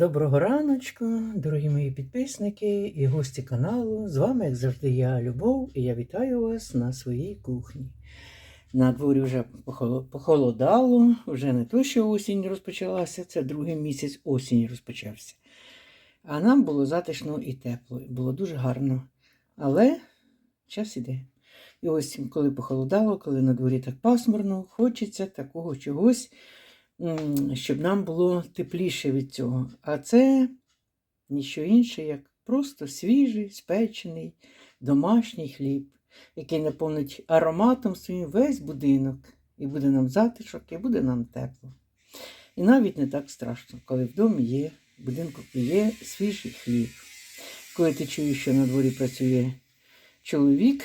Доброго раночку, дорогі мої підписники і гості каналу. З вами, як завжди, я Любов, і я вітаю вас на своїй кухні. На дворі вже похолодало, вже не то, що осінь розпочалася, це другий місяць осінь розпочався. А нам було затишно і тепло, і було дуже гарно. Але час іде. І ось коли похолодало, коли на дворі так пасмурно, хочеться такого чогось щоб нам було тепліше від цього. А це ніщо інше, як просто свіжий, спечений, домашній хліб, який наповнить ароматом своїм весь будинок, і буде нам затишок, і буде нам тепло. І навіть не так страшно, коли в домі є, в будинку є свіжий хліб. Коли ти чуєш, що на дворі працює чоловік,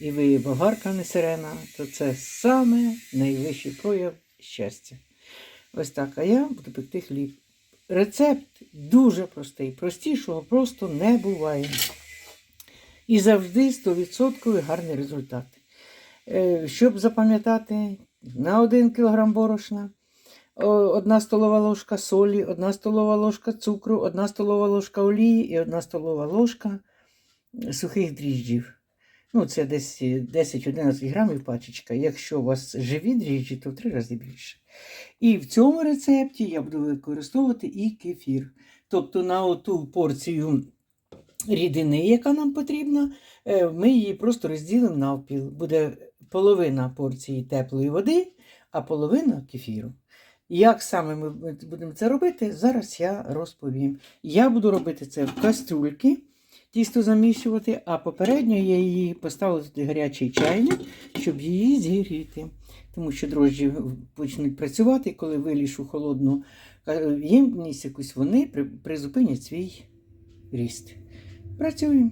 і ви болгарка, а не сирена, то це саме найвищий прояв щастя. Ось так. А я буду пекти хліб. Рецепт дуже простий. Простішого просто не буває. І завжди 100% гарний результат. Е, Щоб запам'ятати, на 1 кг борошна, 1 столова ложка солі, 1 столова ложка цукру, 1 столова ложка олії і 1 столова ложка сухих дріжджів. Ну, це десь 10-11 грамів пачечка. Якщо у вас живі дріжджі, то в три рази більше. І в цьому рецепті я буду використовувати і кефір. Тобто на оту порцію рідини, яка нам потрібна, е, ми її просто розділимо навпіл. Буде половина порції теплої води, а половина кефіру. Як саме ми будемо це робити, зараз я розповім. Я буду робити це в каструльки, тісто замішувати, а попередньо я її поставила туди гарячий чайник, щоб її зігріти. Тому що дрожжі почнуть працювати, коли вилішу холодну е, ємність якусь, вони призупинять свій ріст. Працюємо.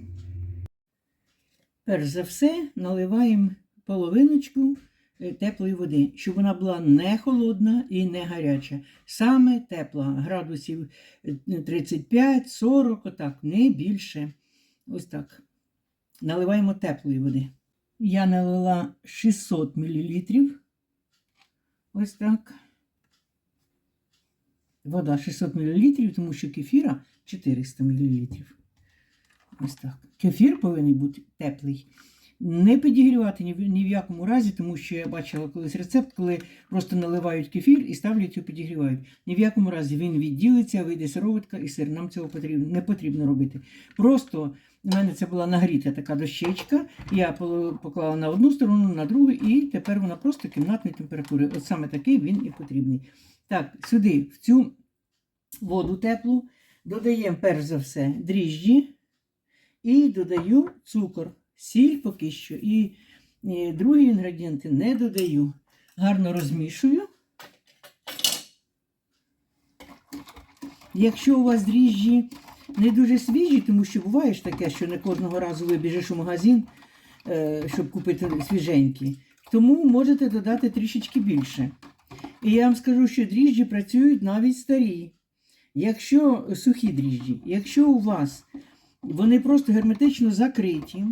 Перш за все, наливаємо половиночку е, теплої води, щоб вона була не холодна і не гаряча. Саме тепла, градусів е, 35-40, отак, не більше. Ось так. Наливаємо теплої води. Я налила 600 мл. Ось так. Вода 600 мл, тому що кефіра 400 мл. Ось так. Кефір повинен бути теплий. Не підігрівати ні в, ні в якому разі, тому що я бачила колись рецепт, коли просто наливають кефір і ставлять його підігрівають. Ні в якому разі він відділиться, вийде сироватка і сир. Нам цього потрібно, не потрібно робити. Просто у мене це була нагріта така дощечка. Я поклала на одну сторону, на другу, і тепер вона просто кімнатної температури. От саме такий він і потрібний. Так, сюди, в цю воду теплу, додаємо перш за все дріжджі і додаю цукор, сіль поки що. І, другі інгредієнти не додаю. Гарно розмішую. Якщо у вас дріжджі не дуже свіжі, тому що буває ж таке, що не кожного разу вибіжиш у магазин, е, щоб купити свіженькі, тому можете додати трішечки більше. І я вам скажу, що дріжджі працюють навіть старі. Якщо сухі дріжджі, якщо у вас вони просто герметично закриті,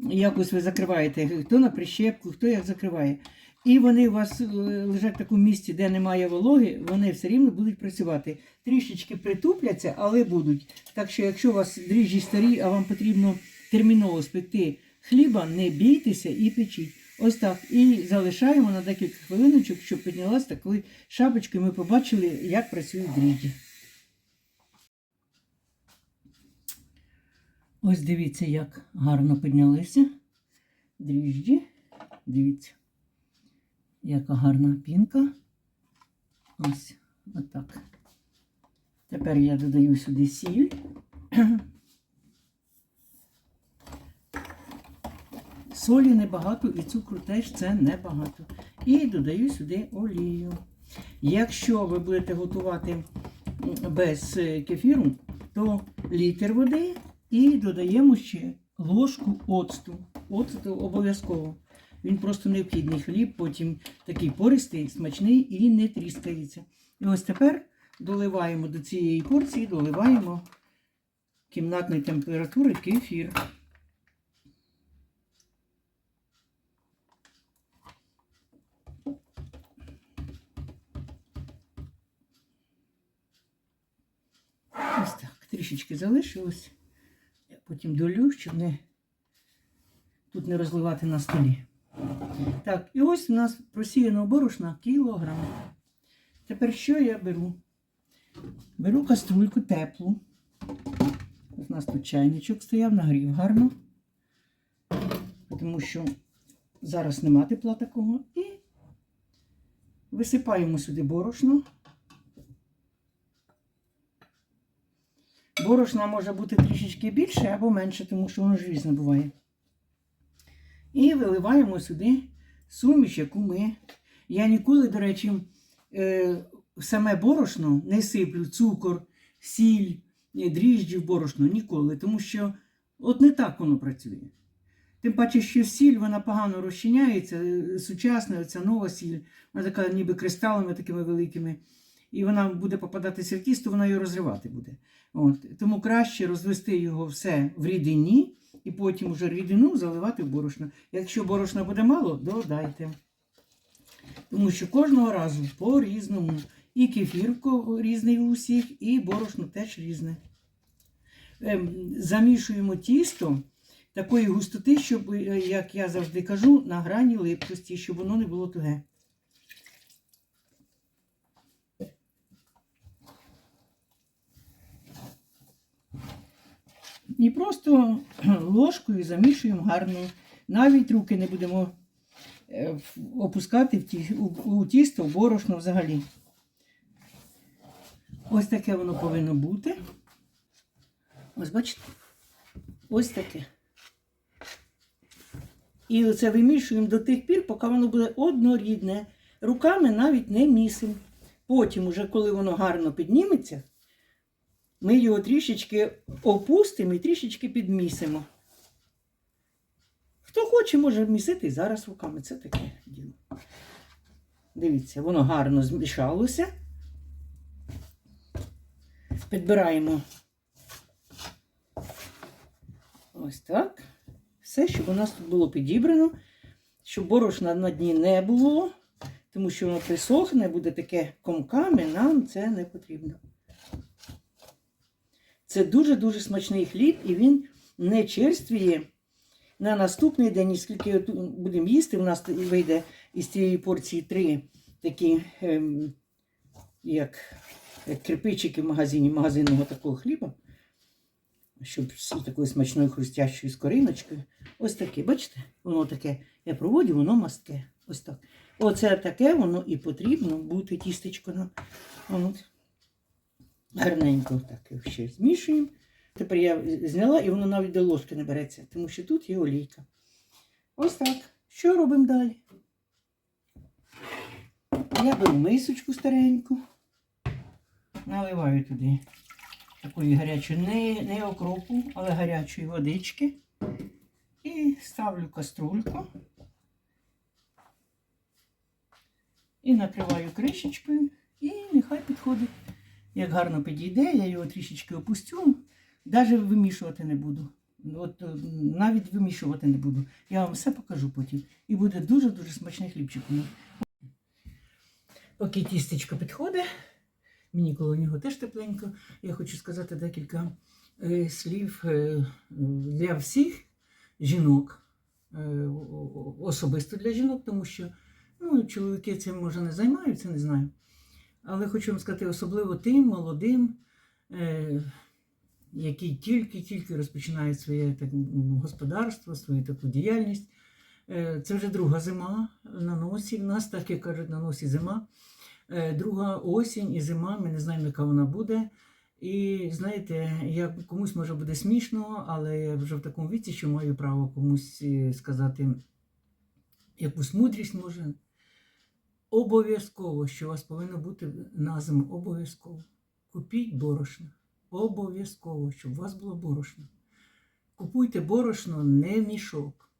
якось ви закриваєте, хто на прищепку, хто як закриває, і вони у вас е, лежать в такому місці, де немає вологи, вони все рівно будуть працювати. Трішечки притупляться, але будуть. Так що, якщо у вас дріжджі старі, а вам потрібно терміново спекти хліба, не бійтеся і печіть. Ось так. І залишаємо на декілька хвилиночок, щоб піднялась такою шапочкою. Ми побачили, як працюють дріжджі. Ось дивіться, як гарно піднялися дріжджі. Дивіться, яка гарна пінка. Ось отак. Тепер я додаю сюди сіль. Солі небагато і цукру теж це небагато. І додаю сюди олію. Якщо ви будете готувати без е, кефіру, то літр води і додаємо ще ложку оцту. Оцту обов'язково. Він просто необхідний хліб, потім такий пористий, смачний і не тріскається. І ось тепер доливаємо до цієї порції, доливаємо кімнатної температури кефір. Ось так, трішечки залишилось. Я потім долю, щоб не, тут не розливати на столі. Так, і ось у нас просіяно борошна кілограм. Тепер що я беру? Беру каструльку теплу. У нас тут чайничок стояв, нагрів гарно. Тому що зараз нема тепла такого. І висипаємо сюди борошно. Борошна може бути трішечки більше або менше, тому що воно ж різне буває. І виливаємо сюди суміш, яку ми. Я ніколи, до речі, е, саме борошно не сиплю цукор, сіль, е, дріжджі в борошно ніколи, тому що от не так воно працює. Тим паче, що сіль вона погано розчиняється, е, сучасна, ця нова сіль, вона така ніби кристалами такими великими. І вона буде попадатися в тісто, вона її розривати буде. От. Тому краще розвести його все в рідині і потім вже рідину заливати в борошно. Якщо борошна буде мало, додайте. Тому що кожного разу по-різному. І кефір різний у всіх, і борошно теж різне. Ем, Замішуємо тісто такої густоти, щоб, е, як я завжди кажу, на грані липкості, щоб воно не було туге. І просто ложкою замішуємо гарно. Навіть руки не будемо е, опускати в ті, у, у тісто, в борошно взагалі. Ось таке воно повинно бути. Ось бачите? Ось таке. І оце вимішуємо до тих пір, поки воно буде однорідне. Руками навіть не місимо. Потім, уже коли воно гарно підніметься, ми його трішечки опустимо і трішечки підмісимо. Хто хоче, може місити зараз руками. Це таке діло. Дивіться, воно гарно змішалося. Підбираємо ось так. Все, щоб у нас тут було підібрано, щоб борошна на дні не було, тому що воно присохне, буде таке комками, нам це не потрібно. Це дуже-дуже смачний хліб, і він не черствіє на наступний день, і скільки будемо їсти, у нас вийде із цієї порції три такі, ем, як, як кирпичики в магазині, магазинного такого хліба. Щоб з такою смачною хрустящою скориночкою. Ось таке, бачите? Воно таке, я проводю, воно мастке. Ось так. Оце таке воно і потрібно бути тістечко нам. От. Гарненько так ще змішуємо. Тепер я зняла і воно навіть до ложки не береться, тому що тут є олійка. Ось так. Що робимо далі? Я беру мисочку стареньку, наливаю туди такої гарячої, не, не окропу, але гарячої водички. І ставлю каструльку. І накриваю кришечкою, і нехай підходить. Як гарно підійде, я його трішечки опустю, навіть вимішувати не буду. От е, навіть вимішувати не буду. Я вам все покажу потім. І буде дуже-дуже смачний хлібчик. Поки тістечко підходить, мені коло нього теж тепленько. Я хочу сказати декілька е, слів е, для всіх жінок, особисто для жінок, тому що ну, чоловіки цим може не займаються, не знаю. Але хочу вам сказати, особливо тим молодим, е, які тільки-тільки розпочинають своє так, господарство, свою таку діяльність. Е, Це вже друга зима на носі. В нас, так як кажуть, на носі зима. Е, Друга осінь і зима, ми не знаємо, яка вона буде. І знаєте, я, комусь може буде смішно, але я вже в такому віці, що маю право комусь сказати якусь мудрість може. Обов'язково, що у вас повинно бути на обов'язково. Купіть борошно. Обов'язково, щоб у вас було борошно. Купуйте борошно не мішок,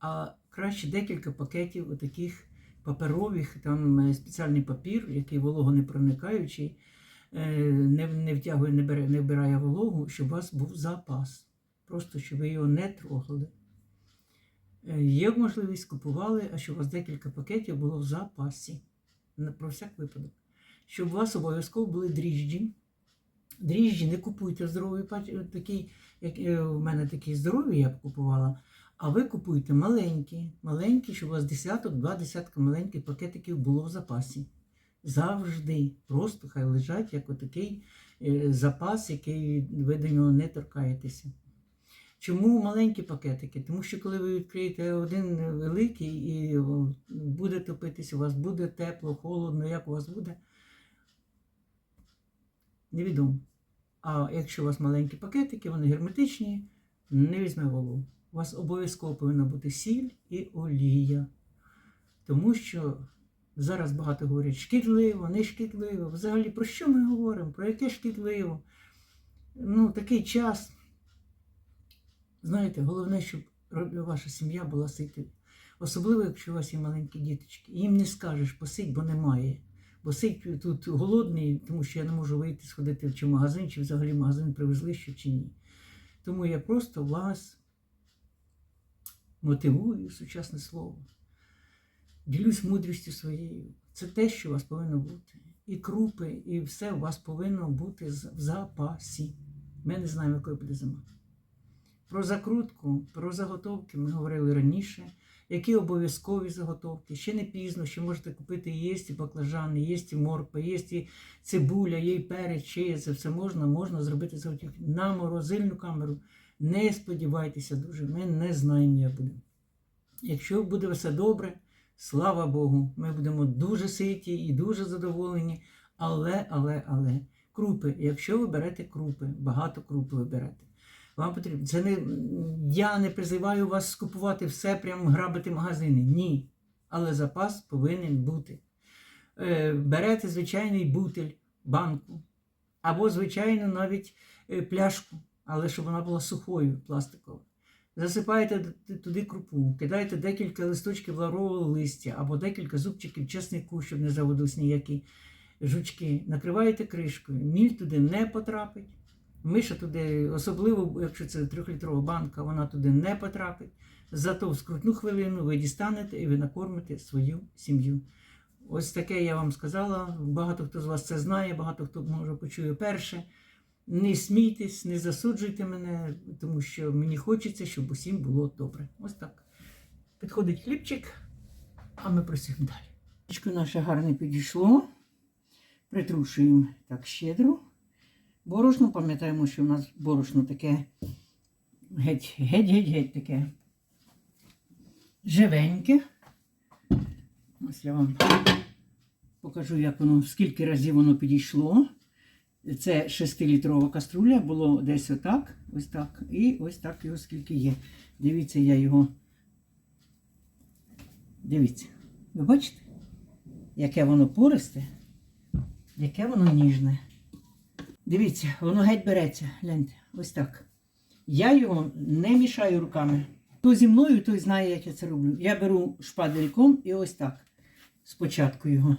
а краще декілька пакетів таких паперових, там е, спеціальний папір, який вологонепроникаючий, е, не, не втягує, не, бере, не вбирає вологу, щоб у вас був запас. Просто щоб ви його не трогали. Е, Є можливість купували, а щоб у вас декілька пакетів було в запасі. Про всяк випадок. Щоб у вас обов'язково були дріжджі. дріжджі, не купуйте здоровий пач... такий, як е, у мене такі здорові, я б купувала. А ви купуйте маленькі, маленькі, щоб у вас десяток, два десятка маленьких пакетиків було в запасі. Завжди. Просто хай лежать як отакий е, запас, який ви до нього не торкаєтеся. Чому маленькі пакетики? Тому що коли ви відкриєте один великий і буде топитись, у вас буде тепло, холодно, як у вас буде, невідомо. А якщо у вас маленькі пакетики, вони герметичні, не візьме голову. У вас обов'язково повинна бути сіль і олія. Тому що зараз багато говорять шкідливо, не шкідливо. Взагалі, про що ми говоримо? Про яке шкідливо? Ну, такий час. Знаєте, головне, щоб ваша сім'я була сита. Особливо, якщо у вас є маленькі діточки. Їм не скажеш, посидь, бо немає. Бо сидь тут голодний, тому що я не можу вийти, сходити чи в магазин, чи взагалі магазин привезли що чи ні. Тому я просто вас мотивую, сучасне слово. Ділюсь мудрістю своєю. Це те, що у вас повинно бути. І крупи, і все у вас повинно бути в запасі. Ми не знаємо, якою буде зима. Про закрутку, про заготовки ми говорили раніше. Які обов'язкові заготовки? Ще не пізно, ще можете купити є і баклажани, є і морква, є і цибуля, є і перець, ще. Це все можна, можна зробити заготовки. На морозильну камеру. Не сподівайтеся дуже, ми не знаємо, як буде. Якщо буде все добре, слава Богу, ми будемо дуже ситі і дуже задоволені. Але, але, але, крупи, якщо ви берете крупи, багато крупи ви берете. Вам потрібно. Це не я не призиваю вас скупувати все, прямо грабити магазини. Ні. Але запас повинен бути. Е, берете звичайний бутель, банку, або, звичайно, навіть е, пляшку, але щоб вона була сухою, пластиковою. Засипаєте туди крупу, кидаєте декілька листочків лаврового листя або декілька зубчиків чеснику, щоб не заводились ніякі жучки. Накриваєте кришкою. Міль туди не потрапить. Миша туди, особливо, якщо це трьохлітрова банка, вона туди не потрапить. Зато в скрутну хвилину ви дістанете і ви накормите свою сім'ю. Ось таке я вам сказала. Багато хто з вас це знає, багато хто може почує перше. Не смійтесь, не засуджуйте мене, тому що мені хочеться, щоб усім було добре. Ось так. Підходить хлібчик, а ми працюємо далі. Наше гарне підійшло. Притрушуємо так щедро. Борошно, пам'ятаємо, що в нас борошно таке геть, геть, геть, геть таке живеньке. Ось я вам покажу, як воно, скільки разів воно підійшло. Це 6-літрова каструля, було десь отак, ось так, і ось так його скільки є. Дивіться, я його. Дивіться, ви бачите, яке воно пористе, яке воно ніжне. Дивіться, воно геть береться. Гляньте, ось так. Я його не мішаю руками. Хто зі мною, той знає, як я це роблю. Я беру шпадельком і ось так. Спочатку його.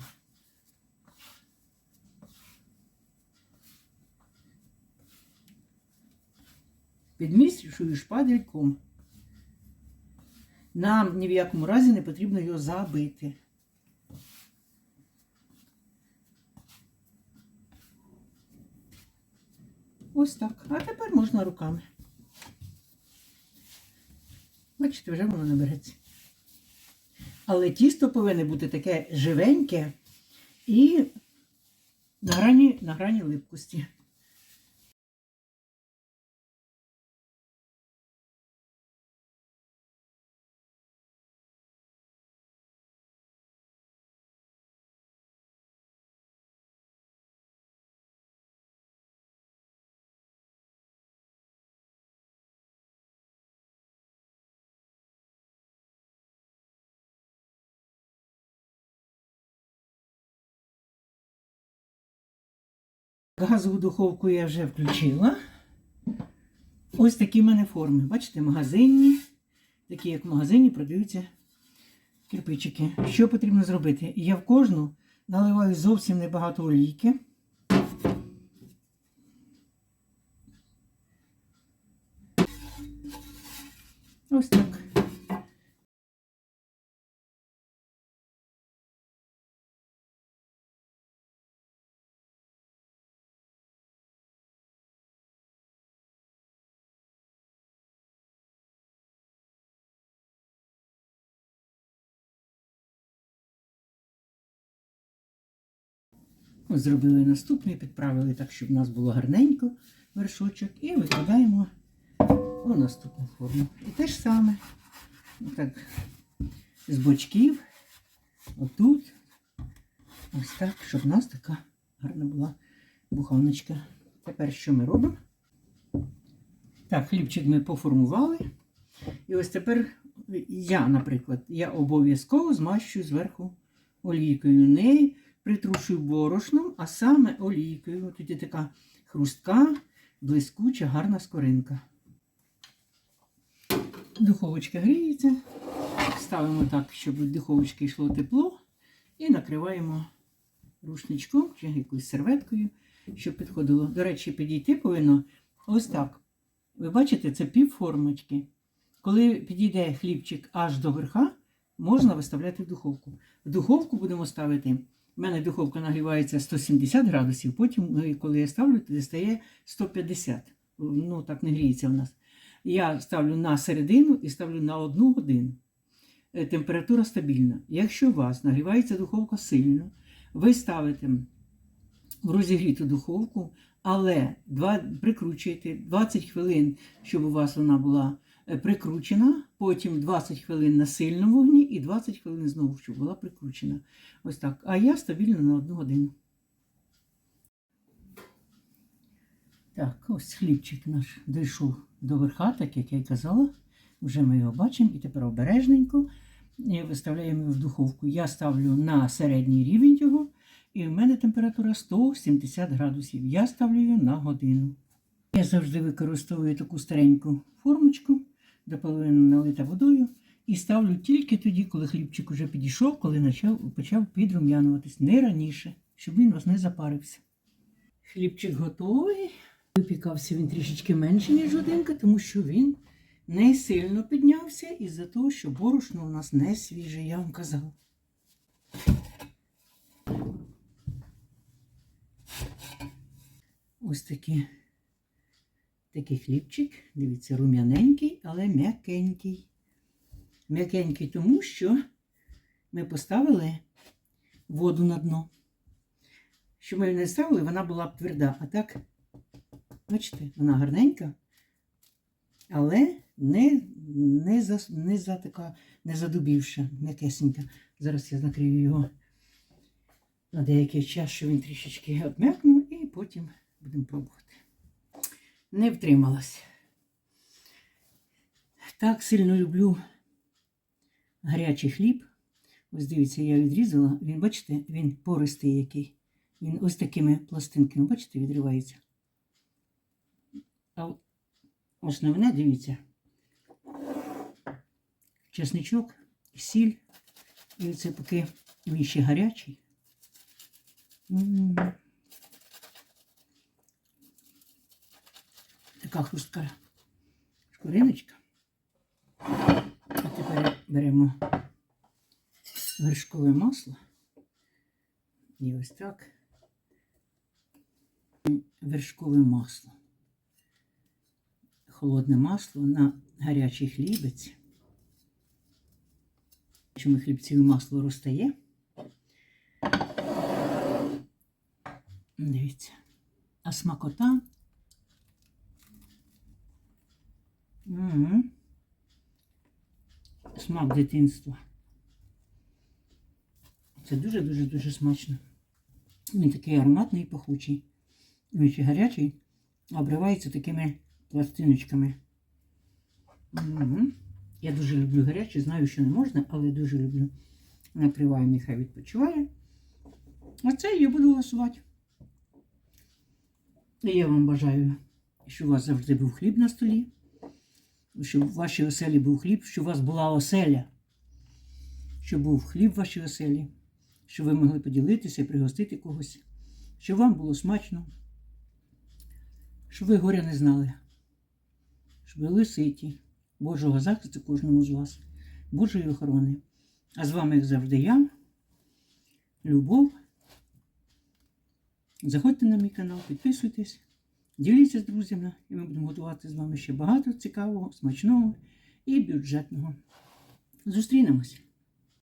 Підмішую шпадельком. Нам ні в якому разі не потрібно його забити. Ось так. А тепер можна руками. Бачите, вже воно не береться. Але тісто повинне бути таке живеньке і на грані, на грані липкості. Газову духовку я вже включила. Ось такі в мене форми. Бачите, магазинні. Такі, як в магазині, продаються кирпичики. Що потрібно зробити? Я в кожну наливаю зовсім небагато олійки. Ось так. Зробили наступний, підправили так, щоб у нас було гарненько вершочок. І викладаємо у наступну форму. І те ж саме. Так, з бочків, отут. Ось так, щоб у нас така гарна була буханочка. Тепер що ми робимо? Так, хлібчик ми поформували. І ось тепер я, наприклад, я обов'язково змащую зверху олійкою. Не притрушую борошном, а саме олійкою. Тоді така хрустка, блискуча, гарна скоринка. Духовочка гріється. Ставимо так, щоб від духовочки йшло тепло. І накриваємо рушничком чи якоюсь серветкою, щоб підходило. До речі, підійти повинно ось так. Ви бачите, це пів формочки. Коли підійде хлібчик аж до верха, можна виставляти в духовку. В духовку будемо ставити. У мене духовка нагрівається 170 градусів, потім, ну, коли я ставлю, тоді стає 150. Ну, так не гріється в нас. Я ставлю на середину і ставлю на одну годину. Е, Температура стабільна. Якщо у вас нагрівається духовка сильно, ви ставите в розігріту духовку, але прикручуєте 20 хвилин, щоб у вас вона була прикручена, потім 20 хвилин на сильному вогні і 20 хвилин знову, щоб була прикручена. Ось так. А я стабільно на одну годину. Так, ось хлібчик наш дійшов до верха, так як я й казала. Вже ми його бачимо і тепер обережненько виставляємо його в духовку. Я ставлю на середній рівень його, і в мене температура 170 градусів. Я ставлю її на годину. Я завжди використовую таку стареньку формочку, до половини налита водою, і ставлю тільки тоді, коли хлібчик уже підійшов, коли почав, почав підрум'януватись, не раніше, щоб він у вас не запарився. Хлібчик готовий. Випікався він трішечки менше, ніж годинка, тому що він не сильно піднявся із-за того, що борошно у нас не свіже, я вам казала. Ось такий, такий хлібчик. Дивіться, рум'яненький, але м'якенький. М'якенький, тому що ми поставили воду на дно. Щоб ми не ставили, вона була б тверда. А так, бачите, вона гарненька, але не, не, за, не за така, не задубівша, м'якесенька. Зараз я накрию його на деякий час, щоб він трішечки обм'якнув, і потім будемо пробувати. Не втрималась. Так сильно люблю гарячий хліб. Ось дивіться, я відрізала. Він, бачите, він пористий який. Він ось такими пластинками, бачите, відривається. А основне, дивіться, чесничок, сіль. І це поки він ще гарячий. М. Така хрустка шкуриночка. А тепер беремо вершкове масло. І ось так. Вершкове масло. Холодне масло на гарячий хлібець. Чому хлібцеве масло розтає? Дивіться. А смакота. Смак дитинства. Це дуже-дуже дуже смачно. Він такий ароматний і пахучий. Він ще гарячий, а обривається такими пластиночками. Угу. Я дуже люблю гарячий, знаю, що не можна, але дуже люблю. Накриваю, нехай відпочиває. А це я буду голосувати. І я вам бажаю, щоб у вас завжди був хліб на столі, щоб в вашій оселі був хліб, щоб у вас була оселя, щоб був хліб в вашій оселі, щоб ви могли поділитися і пригостити когось, щоб вам було смачно, щоб ви горя не знали, щоб були ситі, Божого захисту кожному з вас, Божої охорони. А з вами, як завжди, я, Любов. Заходьте на мій канал, підписуйтесь, діліться з друзями, і ми будемо готувати з вами ще багато цікавого, смачного і бюджетного. Зустрінемось!